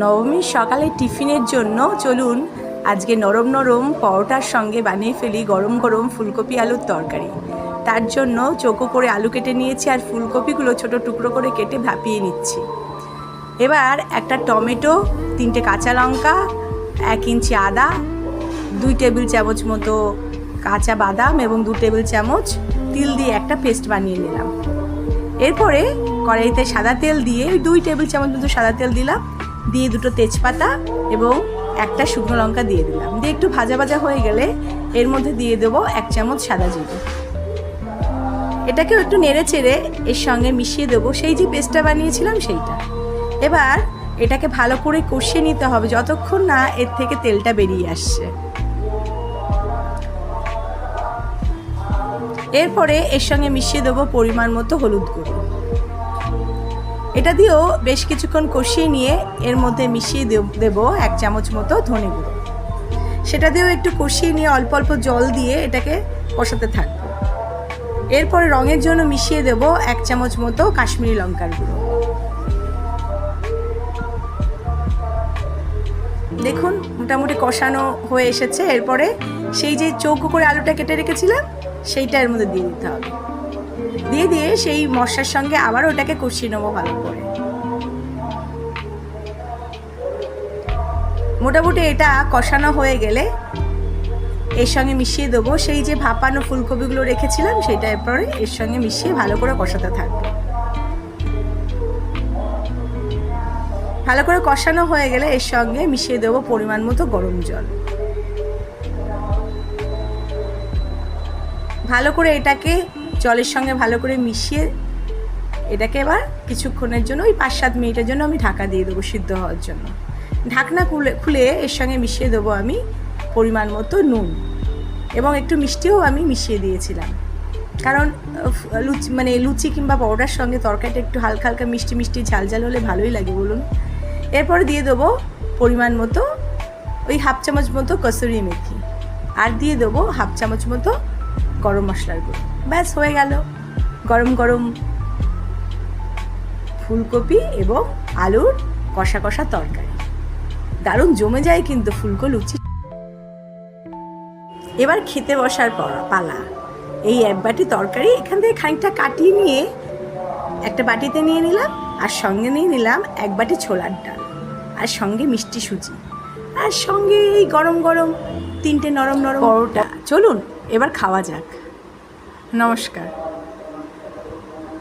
নবমীর সকালে টিফিনের জন্য চলুন আজকে নরম নরম পরোটার সঙ্গে বানিয়ে ফেলি গরম গরম ফুলকপি আলুর তরকারি। তার জন্য চোখো করে আলু কেটে নিয়েছি আর ফুলকপিগুলো ছোট টুকরো করে কেটে ভাপিয়ে নিচ্ছি। এবার একটা টমেটো, তিনটে কাঁচা লঙ্কা, এক ইঞ্চি আদা, দুই টেবিল চামচ মতো কাঁচা বাদাম এবং দু টেবিল চামচ তিল দিয়ে একটা পেস্ট বানিয়ে নিলাম। এরপরে কড়াইতে সাদা তেল দিয়ে দুই টেবিল চামচ মতো সাদা তেল দিলাম। দিয়ে দুটো তেজপাতা এবং একটা শুকনো লঙ্কা দিয়ে দিলাম। দিয়ে একটু ভাজা ভাজা হয়ে গেলে এর মধ্যে দিয়ে দেবো এক চামচ সাদা জিরে। এটাকেও একটু নেড়ে চেড়ে এর সঙ্গে মিশিয়ে দেবো। সেই যে পেস্টটা বানিয়েছিলাম সেইটা। এবার এটাকে ভালো করে কষিয়ে নিতে হবে যতক্ষণ না এর থেকে তেলটা বেরিয়ে আসছে। এরপরে এর সঙ্গে মিশিয়ে দেবো পরিমাণ মতো হলুদ গুঁড়ো। এটা দিয়েও বেশ কিছুক্ষণ কষিয়ে নিয়ে এর মধ্যে মিশিয়ে দেব- এক চামচ মতো ধনে গুঁড়ো। সেটা দিয়েও একটু কষিয়ে নিয়ে অল্প অল্প জল দিয়ে এটাকে কষাতে থাকব। এরপরে রঙের জন্য মিশিয়ে দেবো এক চামচ মতো কাশ্মীরি লঙ্কার গুঁড়ো। দেখুন, মোটামুটি কষানো হয়ে এসেছে। এরপরে সেই যে চৌকো করে আলুটা কেটে রেখেছিলাম, সেইটা এর মধ্যে দিয়ে দিতে হবে। দিয়ে দিয়ে সেই মশলার সঙ্গে আবার ওটাকে কষিয়ে নেব ভালো করে। মোটামুটি এটা কষানো হয়ে গেলে এর সঙ্গে মিশিয়ে দেবো। সেই যে ভাপানো ফুলকপিগুলো রেখেছিলাম, সেটা এরপরে এর সঙ্গে মিশিয়ে ভালো করে কষাতে থাকব। ভালো করে কষানো হয়ে গেলে এর সঙ্গে মিশিয়ে দেবো পরিমাণ মতো গরম জল। ভালো করে এটাকে জলের সঙ্গে ভালো করে মিশিয়ে এটাকে এবার কিছুক্ষণের জন্য, ওই পাঁচ সাত মিনিটের জন্য আমি ঢাকা দিয়ে দেবো সিদ্ধ হওয়ার জন্য। ঢাকনা খুলে খুলে এর সঙ্গে মিশিয়ে দেবো আমি পরিমাণ মতো নুন এবং একটু মিষ্টিও আমি মিশিয়ে দিয়েছিলাম। কারণ লুচি মানে লুচি কিংবা পরোটার সঙ্গে তরকারিটা একটু হালকা হালকা মিষ্টি মিষ্টি ঝাল ঝাল হলে ভালোই লাগে বলুন। এরপরে দিয়ে দেবো পরিমাণ মতো ওই হাফ চামচ মতো কসুরি মেথি। আর দিয়ে দেবো হাফ চামচ মতো গরম মশলার গুঁড়ো। ব্যাস হয়ে গেল। গরম গরম ফুলকপি এবং আলুর কষা কষা তরকারি। দারুণ জমে যায় কিন্তু ফুলকো লুচি। এবার খেতে বসার পর পালা। এই এক বাটি তরকারি এখান থেকে খানিকটা কাটিয়ে নিয়ে একটা বাটিতে নিয়ে নিলাম আর সঙ্গে নিয়ে নিলাম এক বাটি ছোলার ডাল আর সঙ্গে মিষ্টি সুজি আর সঙ্গে এই গরম গরম তিনটে নরম নরম পরোটা। চলুন এবার খাওয়া যাক। নমস্কার